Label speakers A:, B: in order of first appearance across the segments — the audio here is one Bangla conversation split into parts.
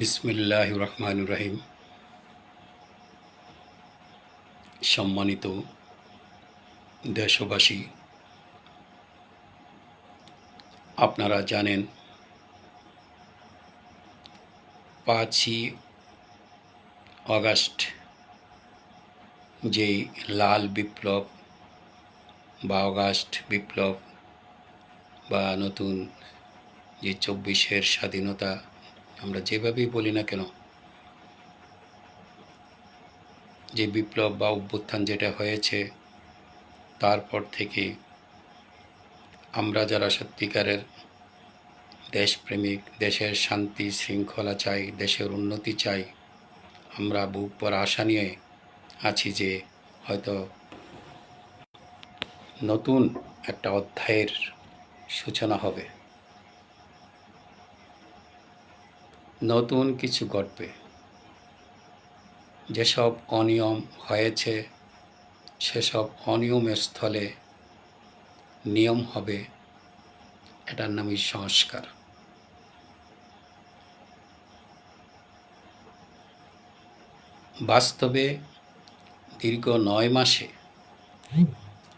A: বিসমিল্লাহ রহমান রহিম। সম্মানিত দেশবাসী, আপনারা জানেন, পাঁচই অগাস্ট যেই লাল বিপ্লব বা অগাস্ট বিপ্লব বা নতুন যে চব্বিশের স্বাধীনতা আমরা যেভাবেই বলি না কেন, যে বিপ্লব বা অভ্যুত্থান যেটা হয়েছে, তারপর থেকে আমরা যারা সত্যিকারের দেশপ্রেমিক, দেশের শান্তি শৃঙ্খলা চাই, দেশের উন্নতি চাই, আমরা বুক পর আশা নিয়ে আছি যে হয়তো নতুন একটা অধ্যায়ের সূচনা হবে। নতুন কিছু ঘটবে। যেসব অনিয়ম হয়েছে, সেসব অনিয়মের স্থলে নিয়ম হবে। এটার নামই সংস্কার। বাস্তবে দীর্ঘ নয় মাসে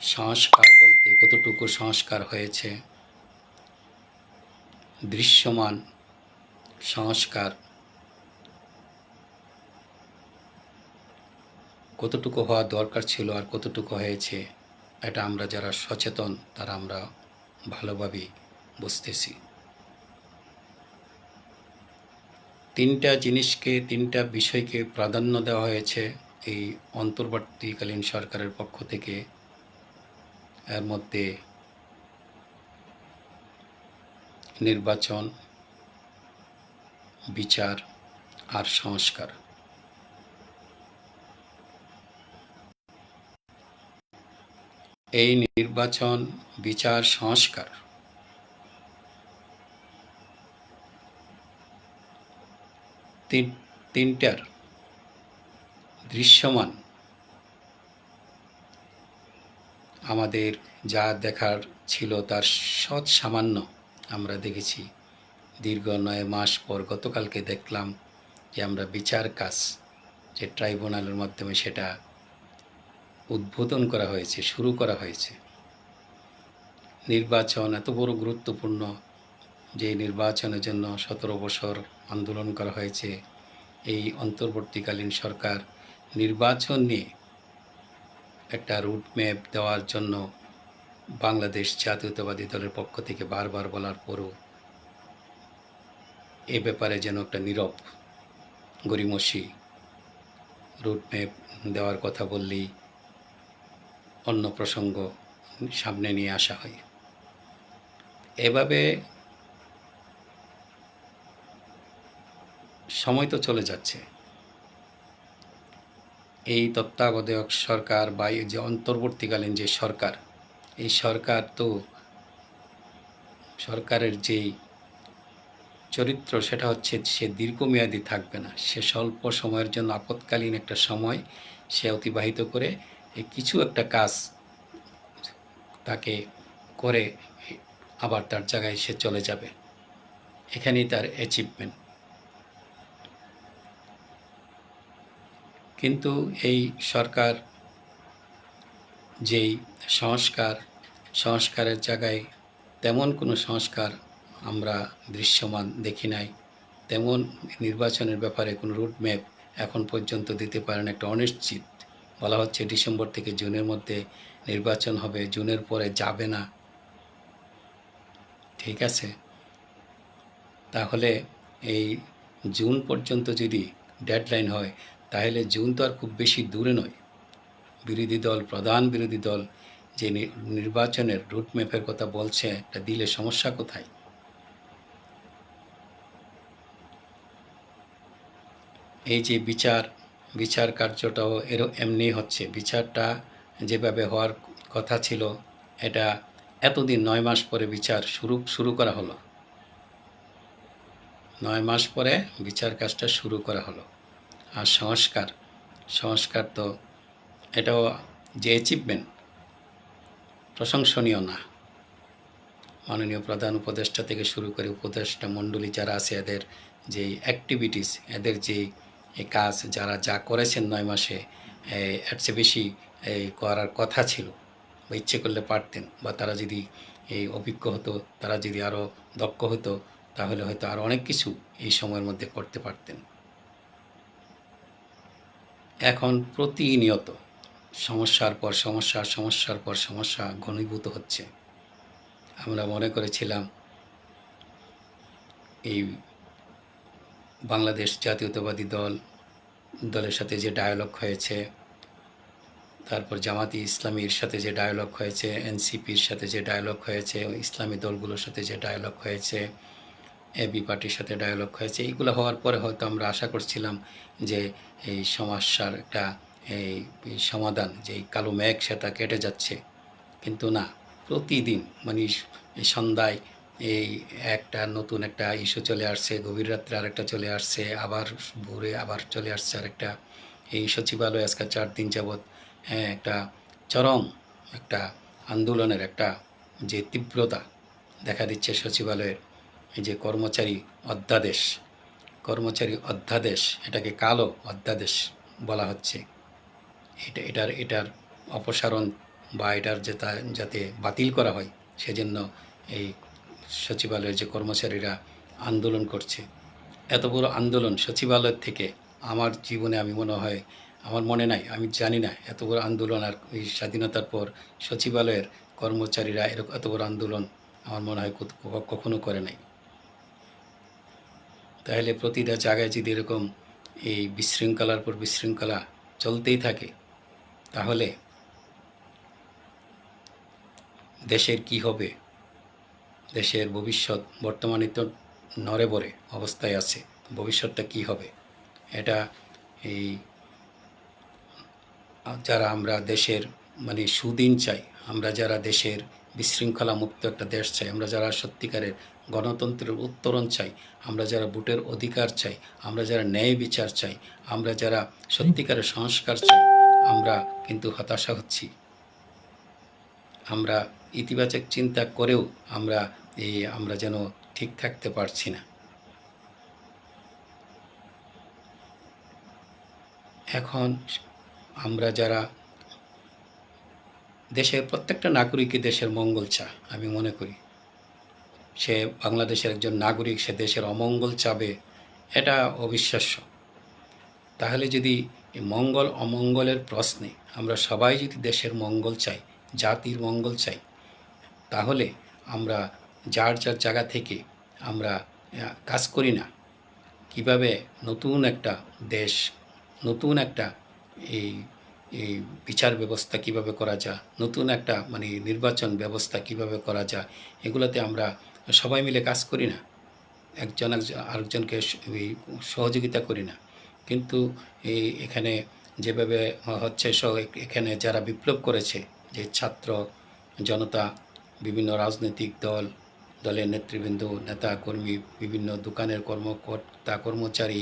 A: সংস্কার বলতে কতটুকু সংস্কার হয়েছে, দৃশ্যমান সংস্কার। কতটুকু হওয়া দরকার ছিল আর কতটুকু হয়েছে, এটা আমরা যারা সচেতন, তারা আমরা ভালোভাবেই বুঝতেছি। তিনটা জিনিসকে, তিনটা বিষয়কে প্রাধান্য দেওয়া হয়েছে এই অন্তর্বর্তীকালীন সরকারের পক্ষ থেকে। এর মধ্যে নির্বাচন বিচার আর সংস্কার। এই নির্বাচন বিচার সংস্কার। তিন, তিনটার দৃশ্যমান। আমাদের যা দেখার ছিল তার সৎ সামান্য আমরা দেখেছি। দীর্ঘ নয় মাস পর গতকালকে দেখলাম যে আমরা বিচার কাজ যে ট্রাইব্যুনালের মাধ্যমে সেটা উদ্বোধন করা হয়েছে, শুরু করা হয়েছে। নির্বাচন এত বড় গুরুত্বপূর্ণ যে নির্বাচনের জন্য সতেরো বছর আন্দোলন করা হয়েছে। এই অন্তর্বর্তীকালীন সরকার নির্বাচন নিয়ে একটা রুটম্যাপ দেওয়ার জন্য বাংলাদেশ জাতীয়তাবাদী দলের পক্ষ থেকে বারবার বলার পরও এ ব্যাপারে যেন একটা নীরব, গরিমসি রুটম্যাপ দেওয়ার কথা বললেই অন্য প্রসঙ্গ সামনে নিয়ে আসা হয়। এভাবে সময় তো চলে যাচ্ছে। এই তত্ত্বাবধায়ক সরকার বা এই যে অন্তর্বর্তীকালীন যে সরকার, এই সরকার তো সরকারের যেই চরিত্র সেটা হচ্ছে সে দীর্ঘমেয়াদী থাকবে না। সে স্বল্প সময়ের জন্য আপৎকালীন একটা সময় সে অতিবাহিত করে কিছু একটা কাজ তাকে করে আবার তার জায়গায় সে চলে যাবে। এখানেই তার অ্যাচিভমেন্ট কিন্তু এই সরকার যেই সংস্কার, সংস্কারের জায়গায় তেমন কোনো সংস্কার আমরা দৃশ্যমান দেখি নাই। তেমন নির্বাচনের ব্যাপারে কোনো রুটম্যাপ এখন পর্যন্ত দিতে পারেন একটা অনিশ্চিত। বলা হচ্ছে ডিসেম্বর থেকে জুনের মধ্যে নির্বাচন হবে। জুনের পরে যাবে না। ঠিক আছে? তাহলে এই জুন পর্যন্ত যদি ডেডলাইন হয়, তাহলে জুন তো আর খুব বেশি দূরে নয়। বিরোধী দল, প্রধান বিরোধী দল যে নির্বাচনের রুটম্যাপের কথা বলছে এটা দিলে সমস্যা কোথায়? এই যে বিচার বিচার কার্যটাও এরও এমনি হচ্ছে। বিচারটা যেভাবে হওয়ার কথা ছিল, এটা এতদিন নয় মাস পরে বিচার শুরু শুরু করা হলো। নয় মাস পরে বিচার কাজটা শুরু করা হলো। আর সংস্কার সংস্কার তো এটাও যে অ্যাচিভমেন্ট প্রশংসনীয় না। মাননীয় প্রধান উপদেষ্টা থেকে শুরু করে উপদেষ্টা মণ্ডলী যারা আছে, এদের যে অ্যাক্টিভিটিস এদের যে এই কাজ যারা যা করেছেন নয় মাসে এর চেয়ে বেশি করার কথা ছিল। বা ইচ্ছে করলে পারতেন। বা তারা যদি এই অভিজ্ঞ হতো, তারা যদি আরও দক্ষ হতো, তাহলে হয়তো আরও অনেক কিছু এই সময়ের মধ্যে করতে পারতেন। এখন প্রতিনিয়ত সমস্যার পর সমস্যা, সমস্যার পর সমস্যা ঘনীভূত হচ্ছে। আমরা মনে করেছিলাম, এই বাংলাদেশ জাতীয়তাবাদী দল, দলের সাথে যে ডায়ালগ হয়েছে, তারপর জামাতি ইসলামীর সাথে যে ডায়ালগ হয়েছে, এনসিপির সাথে যে ডায়ালগ হয়েছে ইসলামী দলগুলোর সাথে যে ডায়ালগ হয়েছে এবি পার্টির সাথে ডায়ালগ হয়েছে, এইগুলো হওয়ার পরে হয়তো আমরা আশা করছিলাম যে এই সমস্যার একটা এই সমাধান, যে কালো মেঘ সেটা কেটে যাচ্ছে। কিন্তু না, প্রতিদিন মানে সন্ধ্যায় এই একটা নতুন একটা ইস্যু চলে আসছে, গভীর রাত্রে আরেকটা চলে আসছে, আবার ভোরে আবার চলে আসছে আরেকটা। এই সচিবালয় আজকে চার দিন যাবৎ হ্যাঁ একটা চরম একটা আন্দোলনের একটা যে তীব্রতা দেখা দিচ্ছে সচিবালয়ের যে কর্মচারী অধ্যাদেশ কর্মচারী অধ্যাদেশ, এটাকে কালো অধ্যাদেশ বলা হচ্ছে। এটা, এটার এটার অপসারণ বা এটার যেটা, যাতে বাতিল করা হয়, সেজন্য এই সচিবালয়ের যে কর্মচারীরা আন্দোলন করছে, এত বড় আন্দোলন সচিবালয় থেকে আমার জীবনে আমি মনে হয়, আমার মনে নাই, আমি জানি না, এত বড় আন্দোলন আর এই স্বাধীনতার পর সচিবালয়ের কর্মচারীরা এরকম এত বড় আন্দোলন আমার মনে হয় কখনো করে নাই। তাহলে প্রতিটা জায়গায় যদি এরকম এই বিশৃঙ্খলার পর বিশৃঙ্খলা চলতেই থাকে, তাহলে দেশের কি হবে? দেশের ভবিষ্যৎ বর্তমানে তো নড়ে বড়ে অবস্থায় আছে। ভবিষ্যৎটা কি হবে? এটা এই যারা আমরা দেশের মানে সুদিন চাই, আমরা যারা দেশের বিশৃঙ্খলা মুক্ত একটা দেশ চাই, আমরা যারা সত্যিকারের গণতন্ত্রের উত্তরণ চাই, আমরা যারা ভোটের অধিকার চাই, আমরা যারা ন্যায় বিচার চাই, আমরা যারা সত্যিকারের সংস্কার চাই, আমরা কিন্তু হতাশা হচ্ছি। আমরা ইতিবাচক চিন্তা করেও আমরা এই আমরা যেন ঠিক থাকতে পারছি না। এখন আমরা যারা দেশের প্রত্যেকটা নাগরিকই দেশের মঙ্গল চা, আমি মনে করি। সে বাংলাদেশের একজন নাগরিক, সে দেশের অমঙ্গল চাবে, এটা অবিশ্বাস্য। তাহলে যদি মঙ্গল অমঙ্গলের প্রশ্নে আমরা সবাই যদি দেশের মঙ্গল চাই, জাতির মঙ্গল চাই তাহলে আমরা যার যার জায়গা থেকে আমরা কাজ করি না। কীভাবে নতুন একটা দেশ, নতুন একটা এই এই বিচার ব্যবস্থা কীভাবে করা যায়, নতুন একটা মানে নির্বাচন ব্যবস্থা কীভাবে করা যায়, এগুলোতে আমরা সবাই মিলে কাজ করি না। একজন একজন আরেকজনকে সহযোগিতা করি না। কিন্তু এই এখানে যেভাবে হচ্ছে, স- এখানে যারা বিপ্লব করেছে, যে ছাত্র জনতা বিভিন্ন রাজনৈতিক দল, দলের নেতৃবৃন্দ, নেতা কর্মী, বিভিন্ন দোকানের কর্মকর্তা, কর্মচারী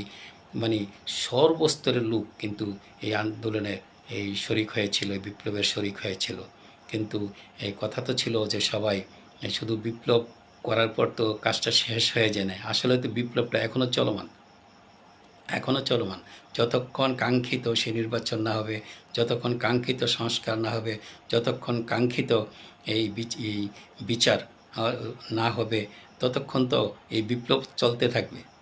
A: মানে সর্বস্তরের লোক কিন্তু এই আন্দোলনে এই শরিক হয়েছিল, এই বিপ্লবের শরিক হয়েছিল। কিন্তু এই কথা তো ছিল যে সবাই শুধু বিপ্লব করার পর তো কাজটা শেষ হয়ে যায় না আসলে তো বিপ্লবটা এখনও চলমান। এখনও চলমান। যতক্ষণ কাঙ্ক্ষিত সে নির্বাচন না হবে, যতক্ষণ কাঙ্ক্ষিত সংস্কার না হবে, যতক্ষণ কাঙ্ক্ষিত এই বিচ- এই বিচার না হবে, ততক্ষণ তো এই বিপ্লব চলতে থাকবে।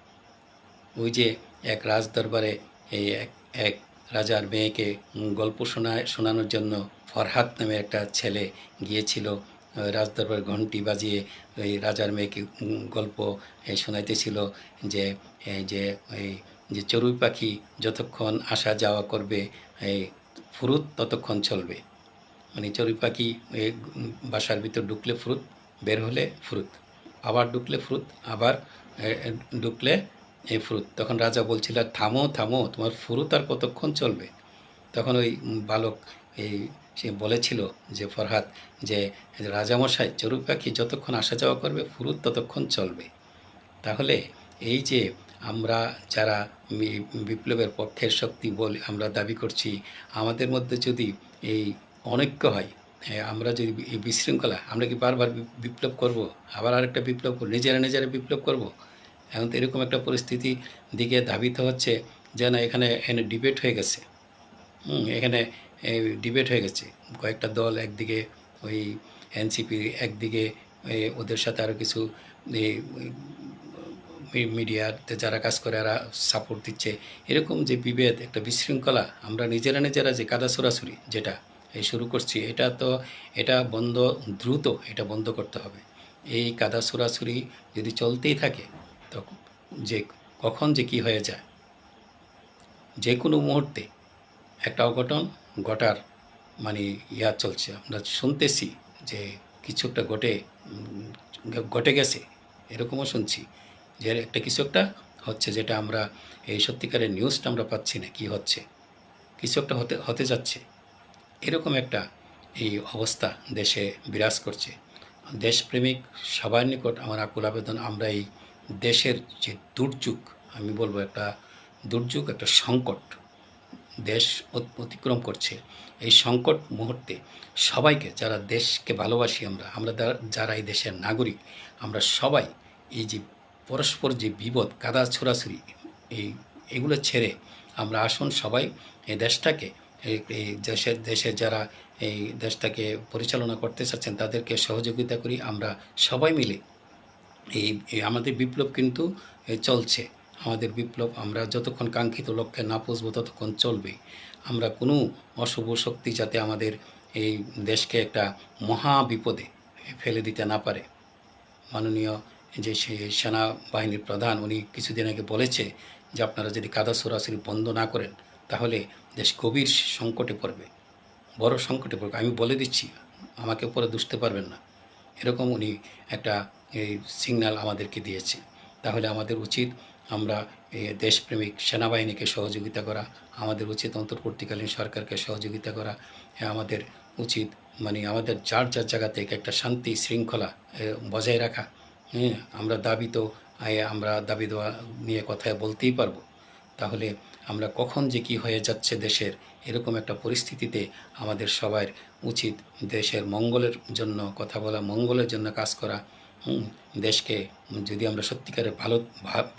A: ওই যে এক রাজদরবারে এই এক এক রাজার মেয়েকে গল্প শোনায় শোনানোর জন্য ফরহাদ নামে একটা ছেলে গিয়েছিল রাজদরবার ঘন্টি বাজিয়ে ওই রাজার মেয়েকে গল্প শোনাইতেছিল যে এই যে এই যে চড়ুই পাখি যতক্ষণ আসা যাওয়া করবে, এই ফুরুত ততক্ষণ চলবে। মানে চড়ুই পাখি বাসার ভিতর ঢুকলে ফ্রুত, বের হলে ফ্রুত। আবার ঢুকলে ফ্রুত, আবার ঢুকলে এই ফুরুত। তখন রাজা বলছিল, থামো থামো, তোমার ফুরুত আর কতক্ষণ চলবে? তখন ওই বালক এই সে বলেছিল যে, ফরহাদ, যে রাজামশাই, চড়ুই পাখি যতক্ষণ আসা যাওয়া করবে, ফুরুত ততক্ষণ চলবে। তাহলে এই যে আমরা যারা বিপ্লবের পক্ষের শক্তি বলে আমরা দাবি করছি, আমাদের মধ্যে যদি এই অনৈক্য হয়। আমরা যদি এই বিশৃঙ্খলা, আমরা কি বারবার বিপ্লব করব? আবার আরেকটা বিপ্লব করব, নিজেরা নিজেরা বিপ্লব করব? এখন তো এরকম একটা পরিস্থিতি দিকে ধাবিত হচ্ছে যে না এখানে এখানে ডিবেট হয়ে গেছে। এখানে ডিবেট হয়ে গেছে। কয়েকটা দল একদিকে ওই এনসিপি একদিকে ওদের সাথে আরও কিছু মিডিয়াতে যারা কাজ করে এরা সাপোর্ট দিচ্ছে। এরকম যে বিভেদ, একটা বিশৃঙ্খলা, আমরা নিজেরা নিজেরা যে কাদা ছোড়াছুরি যেটা শুরু করছি। এটা তো, এটা বন্ধ, দ্রুত এটা বন্ধ করতে হবে। এই কাদা ছোড়াছুরি যদি চলতেই থাকে, তো যে কখন যে কি হয়ে যায় যে কোনো মুহূর্তে একটা অঘটন ঘটার মানে ইয়া চলছে। আমরা শুনতেছি যে কিছু একটা ঘটে ঘটে গেছে, এরকমও শুনছি যে একটা কিছু একটা হচ্ছে যেটা আমরা, এই সত্যিকারের নিউজটা আমরা পাচ্ছি না কি হচ্ছে। কিছু একটা হতে হতে যাচ্ছে। এরকম একটা এই অবস্থা দেশে বিরাজ করছে। দেশপ্রেমিক সবার নিকট আমার আকুল আবেদন, আমরা এই দেশের যে দুর্যোগ, আমি বলব একটা দুর্যোগ, একটা সংকট দেশ অত- অতিক্রম করছে। এই সংকট মুহূর্তে সবাইকে, যারা দেশকে ভালোবাসি আমরা আমরা যারা এই দেশের নাগরিক, আমরা সবাই এই যে পরস্পর যে বিপদ, কাদা ছোড়াছুরি এই, এগুলো ছেড়ে আমরা আসুন সবাই এই দেশটাকে এই দেশের দেশের যারা এই দেশটাকে পরিচালনা করতে চাচ্ছেন, তাদেরকে সহযোগিতা করি। আমরা সবাই মিলে এই আমাদের বিপ্লব কিন্তু চলছে। আমাদের বিপ্লব আমরা যতক্ষণ কাঙ্ক্ষিত লক্ষ্যে না পৌঁছবো, ততক্ষণ চলবে। আমরা কোনো অশুভ শক্তি যাতে আমাদের এই দেশকে একটা মহা বিপদে ফেলে দিতে না পারে। মাননীয় যে সেনাবাহিনীর প্রধান, উনি কিছুদিন আগে বলেছে যে, আপনারা যদি কাদা বন্ধ না করেন তাহলে দেশ গভীর সংকটে পড়বে, বড় সংকটে পড়বে। আমি বলে দিচ্ছি, আমাকে পরে দুষতে পারবেন না। এরকম উনি একটা, এই সিগন্যাল আমাদেরকে দিয়েছে। তাহলে আমাদের উচিত আমরা দেশপ্রেমিক সেনাবাহিনীকে সহযোগিতা করা, আমাদের উচিত অন্তর্বর্তীকালীন সরকারকে সহযোগিতা করা। আমাদের উচিত মানে আমাদের যার যার জায়গা থেকে একটা শান্তি শৃঙ্খলা বজায় রাখা। হ্যাঁ আমরা দাবি তো আমরা দাবি দেওয়া নিয়ে কথায় বলতেই পারব। তাহলে আমরা কখন যে কি হয়ে যাচ্ছে দেশের এরকম একটা পরিস্থিতিতে আমাদের সবার উচিত দেশের মঙ্গলের জন্য কথা বলা, মঙ্গলের জন্য কাজ করা। দেশকে যদি আমরা সত্যিকারে ভালো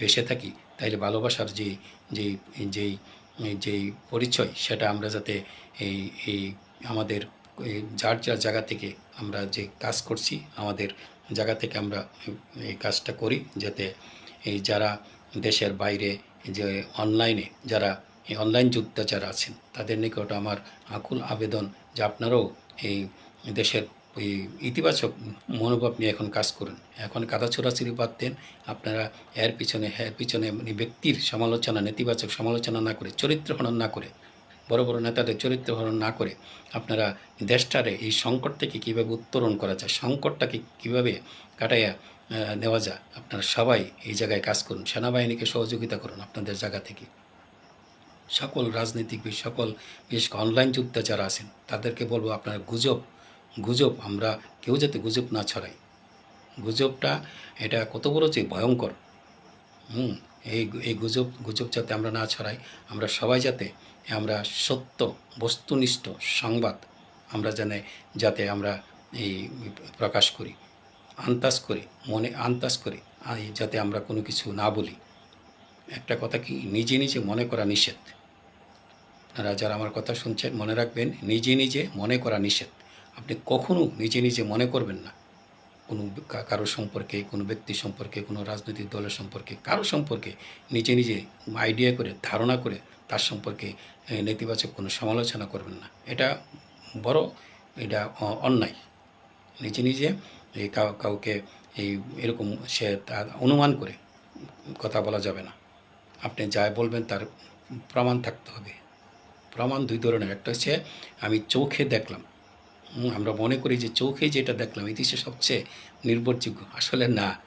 A: বেসে থাকি তাহলে ভালোবাসার যে যেই যেই যেই পরিচয়, সেটা আমরা যাতে এই এই আমাদের যার যার জায়গা থেকে আমরা যে কাজ করছি, আমাদের জায়গা থেকে আমরা এই কাজটা করি, যাতে এই যারা দেশের বাইরে যে অনলাইনে যারা এই অনলাইন যোদ্ধা যারা আছেন, তাদের নিকট আমার আকুল আবেদন যে আপনারাও এই দেশের ওই ইতিবাচক মনোভাব নিয়ে এখন কাজ করুন। এখন কাদা ছোড়াছুরি পারতেন আপনারা এর পিছনে হ্যাঁ পিছনে মানে ব্যক্তির সমালোচনা, নেতিবাচক সমালোচনা না করে, চরিত্র হনন না করে, বড় বড় নেতাদের চরিত্র হনন না করে, আপনারা দেশটারে এই সংকট থেকে কীভাবে উত্তরণ করা যায়, সংকটটাকে কীভাবে কাটাইয়া নেওয়া যায় আপনারা সবাই এই জায়গায় কাজ করুন, সেনাবাহিনীকে সহযোগিতা করুন আপনাদের জায়গা থেকে। সকল রাজনীতিবিদ, সকল বিশেষ অনলাইন যোদ্ধা যারা আছেন, তাদেরকে বলব আপনারা গুজব গুজব, আমরা কেউ যাতে গুজব না ছড়াই। গুজবটা এটা কত বড় যে ভয়ঙ্কর। হুম, এই এই গুজব গুজব যাতে আমরা না ছড়াই, আমরা সবাই যাতে, আমরা সত্য, বস্তুনিষ্ঠ সংবাদ আমরা জানে যাতে আমরা এই প্রকাশ করি। আন্তাজ করে, মনে আন্তাজ করে যাতে আমরা কোনো কিছু না বলি। একটা কথা কি? নিজে নিজে মনে করা নিষেধ। আপনারা যারা আমার কথা শুনছেন, মনে রাখবেন, নিজে নিজে মনে করা নিষেধ। আপনি কখনো নিজে নিজে মনে করবেন না। কোনো কারও সম্পর্কে, কোনো ব্যক্তি সম্পর্কে, কোনো রাজনৈতিক দলের সম্পর্কে, কারও সম্পর্কে নিজে নিজে আইডিয়া করে, ধারণা করে তার সম্পর্কে নেতিবাচক কোনো সমালোচনা করবেন না। এটা বড়, এটা অন্যায়। নিজে নিজে এই কাউ- কাউকে এই এরকম সে তার অনুমান করে কথা বলা যাবে না। আপনি যা বলবেন তার প্রমাণ থাকতে হবে। প্রমাণ দুই ধরনের। একটা হচ্ছে আমি চোখে দেখলাম। আমরা মনে করি যে চোখে যেটা দেখলাম ইতিহাসে সবচেয়ে নির্ভরযোগ্য। আসলে না।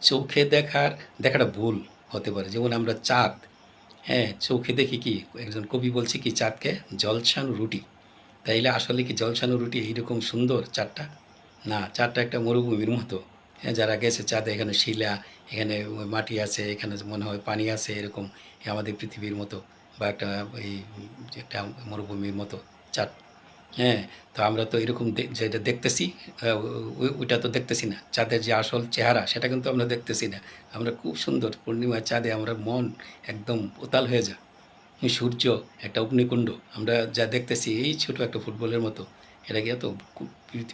A: চোখে দেখার, দেখাটা ভুল হতে পারে। যেমন আমরা চাঁদ। হ্যাঁ চোখে দেখি কি? একজন কবি বলছে কি, চাঁদকে জলছানো রুটি। তাইলে আসলে কি জলছানো রুটি এইরকম সুন্দর চাঁদটা? না চাঁদটা একটা মরুভূমির মতো। হ্যাঁ যারা গেছে চাঁদে, এখানে শিলা, এখানে মাটি আছে, এখানে মনে হয় পানি আছে, এরকম আমাদের পৃথিবীর মতো বা একটা এই একটা মরুভূমির মতো চাঁদ। হ্যাঁ তো আমরা তো এরকম যেটা দেখতেছি ওই- ওইটা তো দেখতেছি না। চাঁদের যে আসল চেহারা, সেটা কিন্তু আমরা দেখতেছি না। আমরা খুব সুন্দর পূর্ণিমা চাঁদে আমরা মন একদম উতাল হয়ে যায়। সূর্য একটা অগ্নিকুণ্ড, আমরা যা দেখতেছি, এই ছোট একটা ফুটবলের মতো। এটা কি এত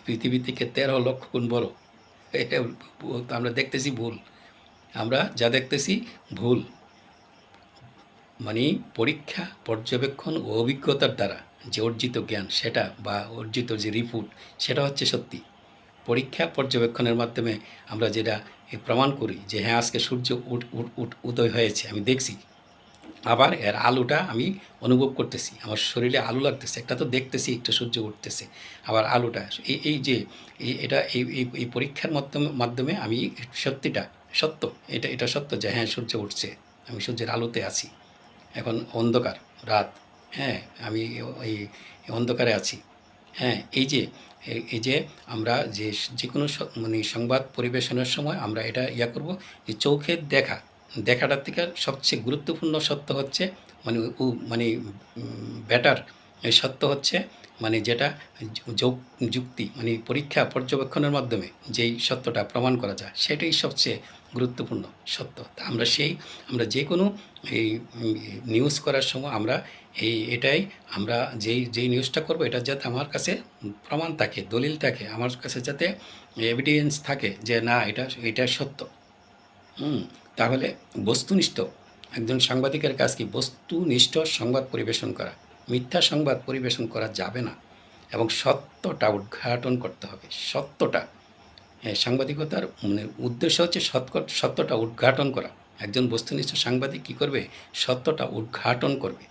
A: পৃথিবী থেকে তেরো লক্ষ গুণ বড়। এটা আমরা দেখতেছি ভুল। আমরা যা দেখতেছি ভুল। মানে পরীক্ষা, পর্যবেক্ষণ ও অভিজ্ঞতার দ্বারা যে অর্জিত জ্ঞান, সেটা বা অর্জিত যে রিপোর্ট, সেটা হচ্ছে সত্যি। পরীক্ষা, পর্যবেক্ষণের মাধ্যমে আমরা যেটা প্রমাণ করি যে হ্যাঁ আজকে সূর্য উদয় হয়েছে, আমি দেখছি। আবার এর আলোটা আমি অনুভব করতেছি। আমার শরীরে আলো লাগতেছে, একটা তো দেখতেছি, একটা সূর্য উঠতেছে। আবার আলোটা, এই এই যে এটা, এই, এই- পরীক্ষার মাধ্যমে মাধ্যমে আমি সত্যিটা, সত্য, এটা এটা সত্য যে হ্যাঁ সূর্য উঠছে, আমি সূর্যের আলোতে আছি। এখন অন্ধকার, রাত হ্যাঁ আমি এই অন্ধকারে আছি। হ্যাঁ এই যে এই যে আমরা যে যে কোনো মানে সংবাদ পরিবেশনের সময় আমরা এটা ইয়া করব যে, চোখের দেখা দেখাটার থেকে সবচেয়ে গুরুত্বপূর্ণ সত্য হচ্ছে মানে ও মানে ব্যাটার সত্য হচ্ছে মানে যেটা যুক্তি মানে পরীক্ষা পর্যবেক্ষণের মাধ্যমে যেই সত্যটা প্রমাণ করা যায়, সেটাই সবচেয়ে গুরুত্বপূর্ণ সত্য। তা আমরা সেই, আমরা যে কোনো এই নিউজ করার সময় আমরা এই, এটাই, আমরা যেই যেই নিউজটা করব, এটা যাতে আমার কাছে প্রমাণ থাকে, দলিল থাকে, আমার কাছে যাতে এভিডেন্স থাকে যে না, এটা এটা সত্য। হুম। তাহলে বস্তুনিষ্ঠ একজন সাংবাদিকের কাজ কি বস্তুনিষ্ঠ সংবাদ পরিবেশন করা? মিথ্যা সংবাদ পরিবেশন করা যাবে না। এবং সত্যটা উদ্ঘাটন করতে হবে সত্যটা। হ্যাঁ, সাংবাদিকতার মানে উদ্দেশ্য হচ্ছে সত্য সত্যটা উদ্ঘাটন করা। একজন বস্তুনিষ্ঠ সাংবাদিক কী করবে? সত্যটা উদ্ঘাটন করবে।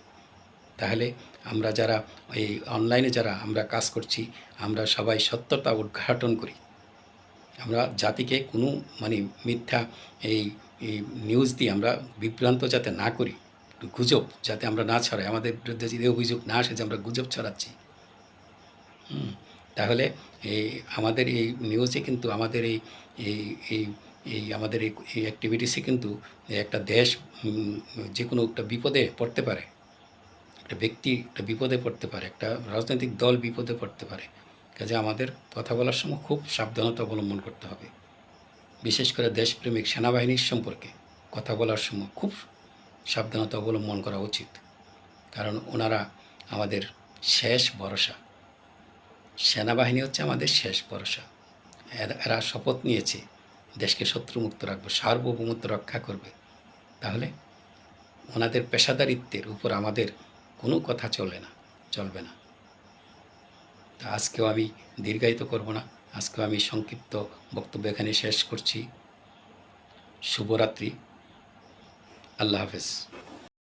A: তাহলে আমরা যারা এই অনলাইনে যারা আমরা কাজ করছি আমরা সবাই সত্যটা উদ্ঘাটন করি। আমরা জাতিকে কোনো মানে মিথ্যা এই এই নিউজ দিয়ে আমরা বিভ্রান্ত যাতে না করি গুজব যাতে আমরা না ছড়াই, আমাদের বিরুদ্ধে যদি অভিযোগ না আসে যে আমরা গুজব ছড়াচ্ছি। তাহলে এই আমাদের এই নিউজে কিন্তু আমাদের এই এই এই এই আমাদের এই এই অ্যাক্টিভিটিসে কিন্তু একটা দেশ যে কোনো একটা বিপদে পড়তে পারে। একটা ব্যক্তি একটা বিপদে পড়তে পারে, একটা রাজনৈতিক দল বিপদে পড়তে পারে। কাজে আমাদের কথা বলার সময় খুব সাবধানতা অবলম্বন করতে হবে। বিশেষ করে দেশপ্রেমিক সেনাবাহিনীর সম্পর্কে কথা বলার সময় খুব সাবধানতা অবলম্বন করা উচিত। কারণ ওনারা আমাদের শেষ ভরসা। সেনাবাহিনী হচ্ছে আমাদের শেষ ভরসা। এরা- শপথ নিয়েছে, দেশকে শত্রুমুক্ত রাখবে, সার্বভৌমত্ব রক্ষা করবে। তাহলে ওনাদের পেশাদারিত্বের উপর আমাদের কোনো কথা চলে না, চলবে না। তা আজকেও আমি দীর্ঘায়িত করব না। আজকেও আমি সংক্ষিপ্ত বক্তব্য এখানে শেষ করছি। শুভরাত্রি। আল্লাহ হাফেজ।